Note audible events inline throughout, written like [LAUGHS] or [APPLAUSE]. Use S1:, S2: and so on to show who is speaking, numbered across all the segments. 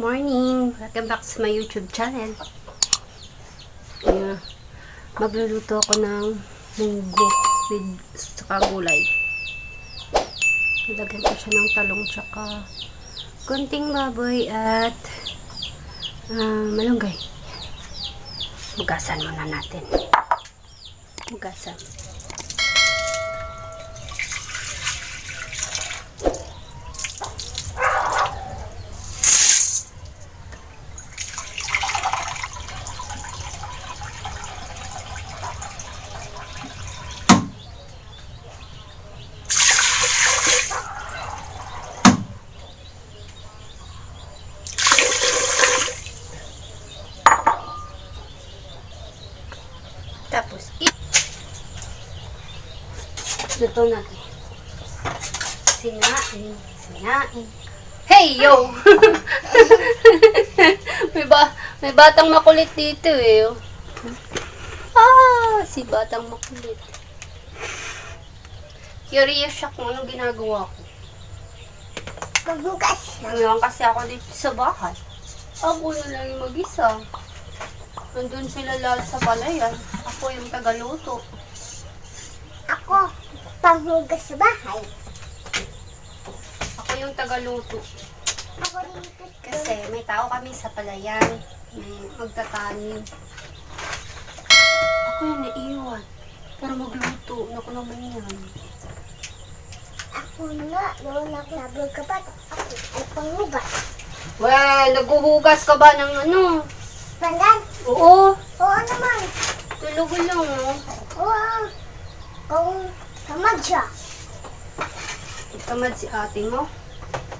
S1: morning! Welcome back sa my YouTube channel. Kaya, magluluto ako ng munggo with saka gulay. Nilagyan ko siya ng talong tsaka kunting baboy at ah, malunggay. Hugasan muna natin. Hugasan. Tapos, i- Luto natin. Sinain. Sinain. Hey, yo! [LAUGHS] may, ba may batang makulit dito eh. oh. Ah, si batang makulit. Curious siya kung anong ginagawa ko.
S2: Magbukas.
S1: Ngayon kasi ako dito sa bahay. Ako na lang yung mag-isa. Nandun sila lahat sa palayan. Ako yung tagaluto.
S2: Ako, panghugas sa bahay.
S1: Ako yung tagaluto.
S2: Ako rin ito.
S1: Kasi may tao kami sa palayan. May magtatanim. Ako yung naiwan. Para magluto. Naku naman yan.
S2: Ako nga, noon ako nabog ka pa. Ako ay panghugas.
S1: Well, naghuhugas ka ba ng ano?
S2: Pandan?
S1: Oo.
S2: Oo naman.
S1: Lang, no?
S2: Oo. Kung tamad siya.
S1: Tamad si ate mo.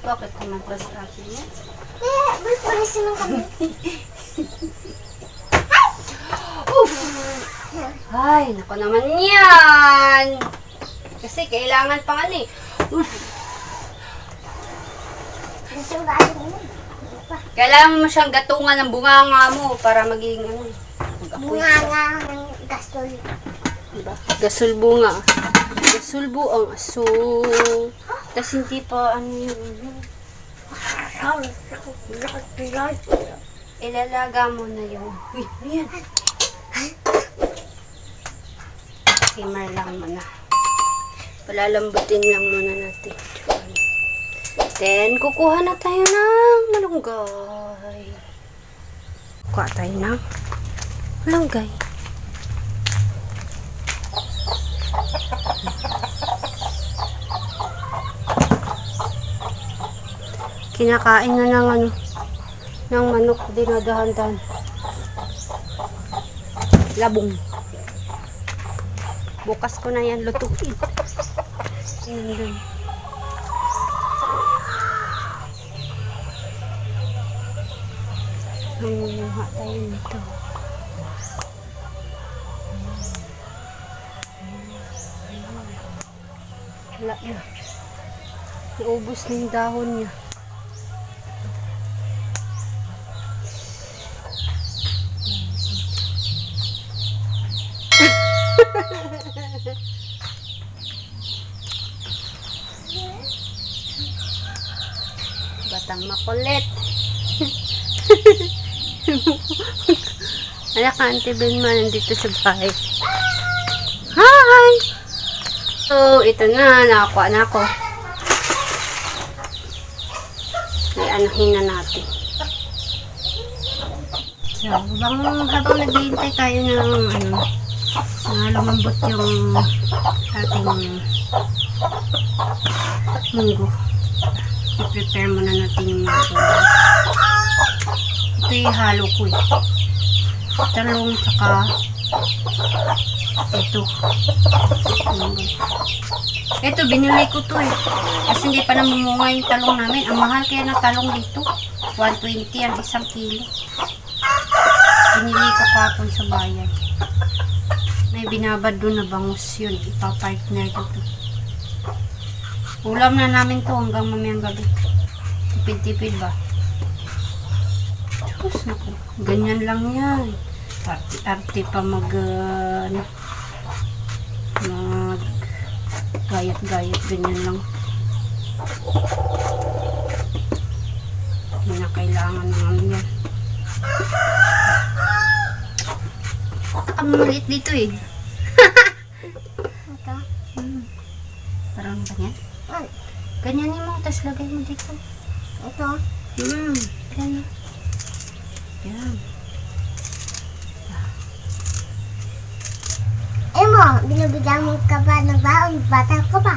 S1: Bakit tamad ba si ate mo?
S2: Eh, may pulis naman kami. [LAUGHS]
S1: Ay, nako naman yan. Kasi kailangan pang ano eh.
S2: Gusto mo. Pa.
S1: Kailangan mo siyang gatungan ng bunganga mo para maging ano. Mag-apoy
S2: Bunga
S1: siya.
S2: nga ng gasol.
S1: Diba? Gasulbo nga. Gasulbo ang aso. Tapos hindi pa ano yun. Ilalaga mo na yung... Uy, ano yan? Simmer lang muna. Palalambutin lang muna natin. Then, kukuha na tayo ng malunggay. Kuha tayo ng malunggay. Kinakain na ng ano, ng manok dinadahan-dahan. Labong. Bukas ko na yan lutuin. Ayan. Nangunguha tayo nito. Wala na. Naubos na yung dahon niya. Batang makulit. [LAUGHS] Anak ka, Auntie Belma, nandito sa bahay. Hi! So, ito na, nakakuha na ako. May anuhin na natin. So, habang, habang naghihintay tayo ng ano, na lumambot yung ating munggo. I-prepare muna natin yung mga. Ito yung halo ko eh. Talong tsaka ito. Ito, binili ko to eh. Kasi hindi pa namumunga yung talong namin. Ang mahal kaya ng talong dito. 120 ang isang kilo. Binili ko kapon sa bayan. May binabad doon na bangus yun. Ipapartner ko to. Ulam na namin to hanggang mamayang gabi. Tipid-tipid ba? Diyos naku. Ganyan lang yan. Arte-arte pa mag... Uh, ano, mag... Gayat-gayat. Ganyan lang. Hindi na kailangan naman yan. Ang maliit dito eh.
S2: Ito.
S1: Hmm. Parang ganyan. Ganyanin mo, tapos lagay mo dito.
S2: ito.
S1: Hmm. Ganyan. Yan.
S2: Eh mo, binibigyan mo ka ba ng baon? Bata ko pa.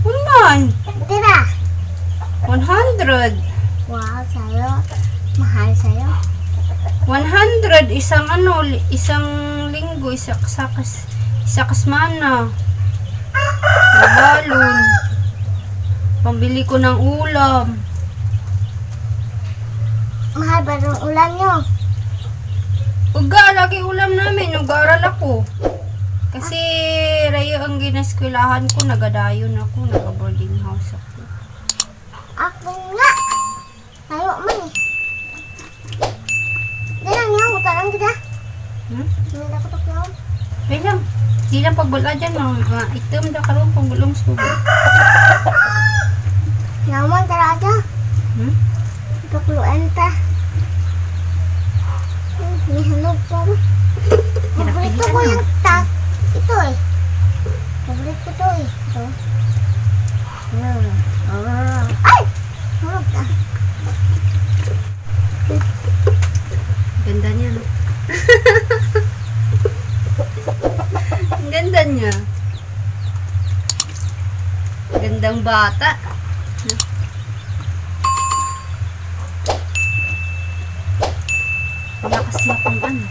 S1: Uman!
S2: Tira.
S1: 100!
S2: Wow, sa'yo. Mahal sa'yo.
S1: 100! Isang ano, isang linggo, isa kasakas, isa kasmana. Balon. Pambili ko ng ulam.
S2: Mahal ba ng ulam nyo?
S1: Uga, lagi ulam namin. Nag-aaral ako. Kasi rayo ang gineskwilahan ko, nagadayon ako, nag-boarding house ako.
S2: Ako nga. Tayo man eh. Dala nga, mutarang kita.
S1: Hmm?
S2: Hindi ako tukyaw.
S1: Wait lang. Di lang pagbula dyan, mga, mga item da karoon pang bulong subo.
S2: Naman tara aja.
S1: Hmm?
S2: Tukluan ta. Pa ba? Paborito ko yung tak. Ito eh. Paborito ko to eh. Ito. Ay! Hanog ka.
S1: Ganda niya? [LAUGHS] Ang ganda niya. Gandang bata. Wala ano.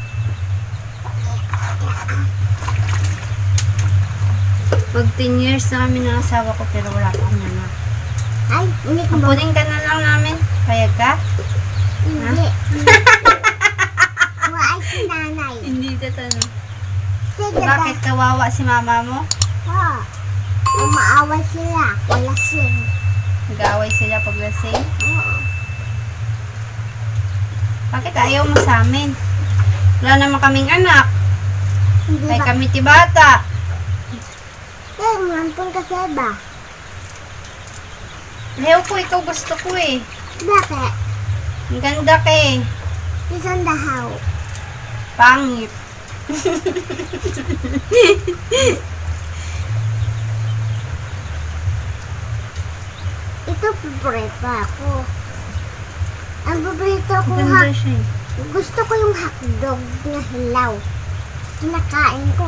S1: Pag 10 years na kami ng asawa ko pero wala pa akong anak.
S2: Ay, hindi ko ba?
S1: Ka na lang namin. Payag ka?
S2: Hindi. Waay si nanay.
S1: Hindi ka tanong.
S2: Sige
S1: Bakit kawawa si mama mo?
S2: Ha. Umaawa sila. Wala sing.
S1: Nag-away sila paglasing?
S2: Oo.
S1: Bakit ayaw mo sa amin? Wala naman kaming anak.
S2: Hindi
S1: Ay
S2: ba?
S1: kami ti bata.
S2: Eh, mampun ka sa iba.
S1: Ayaw ko, ikaw gusto ko eh.
S2: Bakit?
S1: Ang ganda ka eh.
S2: Isang dahaw.
S1: Pangit.
S2: Ito, paborito ako. Ang paborito ko
S1: Ganda
S2: ha,
S1: siya eh.
S2: gusto ko yung hotdog na hilaw. Kinakain ko.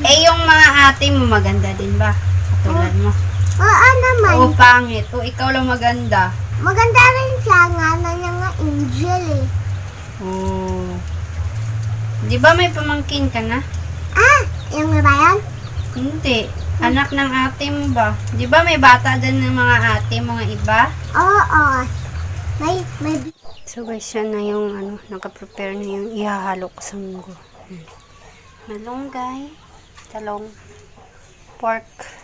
S1: Eh yung mga ate mo maganda din ba? Katulad mo.
S2: Oo naman.
S1: Oo, pangit. O ikaw lang maganda.
S2: Maganda rin siya. Nga na niya nga angel eh.
S1: Oo. Di ba may pamangkin ka na?
S2: Ah, yung nga ba yan?
S1: Hindi. Anak ng ate mo ba? Di ba may bata din ng mga ate mo nga iba?
S2: Oo. May, may,
S1: So guys, yan na yung ano, nakaprepare na yung ihahalo ko sa munggo. Hmm. Malunggay, talong, pork.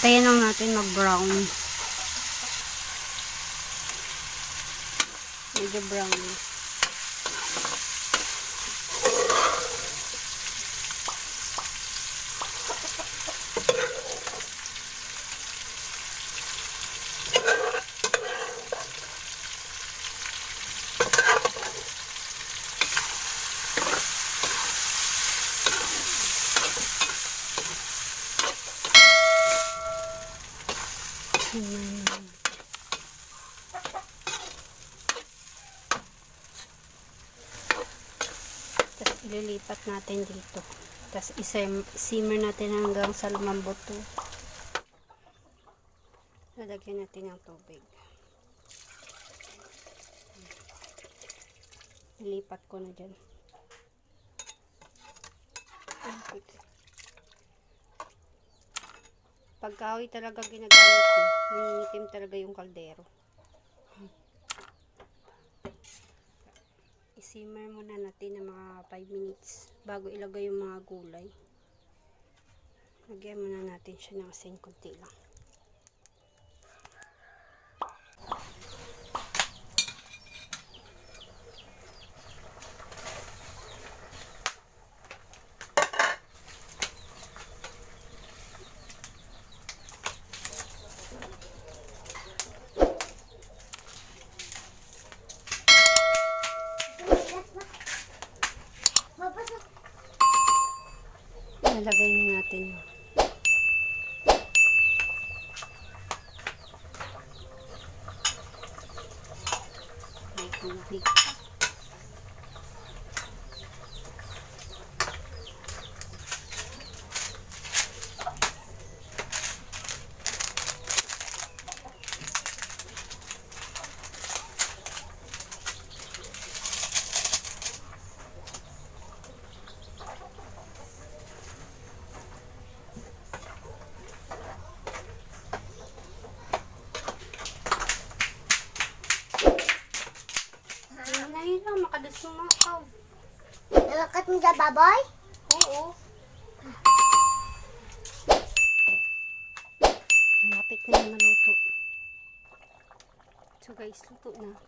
S1: Antayin lang natin mag-brown. Medyo brown. Tapos ililipat natin dito. Tapos simmer natin hanggang sa lumambot to. Lalagyan natin ng tubig. Ilipat ko na dyan. Pag kahoy talaga ginagamit ko, nangingitim talaga yung kaldero. I-simmer muna natin ng mga 5 minutes bago ilagay yung mga gulay. Lagyan muna natin siya ng asin kunti lang. Lalagay na natin yun. May tubig. Ayun na yun lang, makadasumakaw.
S2: Nalakat mo sa baboy?
S1: Oo. Malapit na yung maluto. So guys, luto na.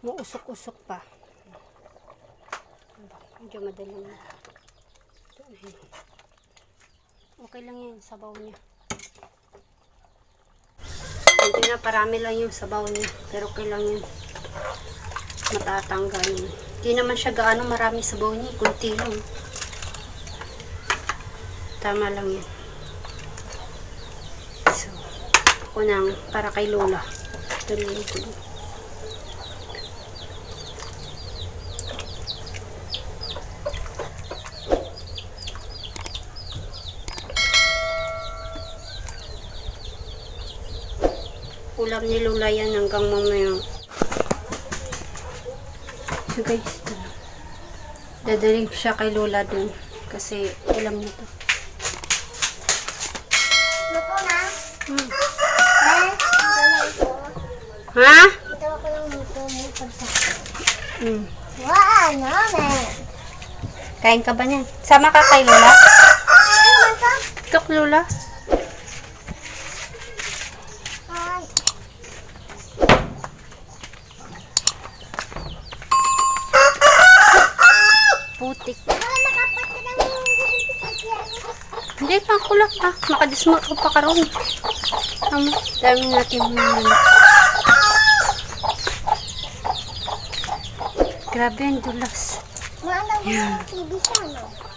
S1: Muusok-usok pa. Medyo madali na. Yun. Okay lang yan, sabaw niya. Medyo na parami lang yung sabaw niya. Pero kailang yun. Matatanggal yun. Hindi naman siya gaano marami sabaw niya. Kunti lang. Tama lang yan. So, ako nang para kay Lola. Tuloy ko. Ulam ni Lola yan hanggang mamaya. So guys. Dadaling ko siya kay Lola dun. Kasi ulam nito.
S2: Luto na.
S1: Hmm. Ha?
S2: Ito ako lang luto mo pagkain.
S1: Hmm.
S2: Wow, naman.
S1: Kain ka ba niyan? Sama ka kay Lola?
S2: To?
S1: Tok Lola?
S2: Ay, Sasakyan.
S1: Hindi pa ako lang ah. Makadismot ko pa karoon. Tama. Dami natin mga Grabe ang dulas.
S2: Maalaw mo yung TV siya, no?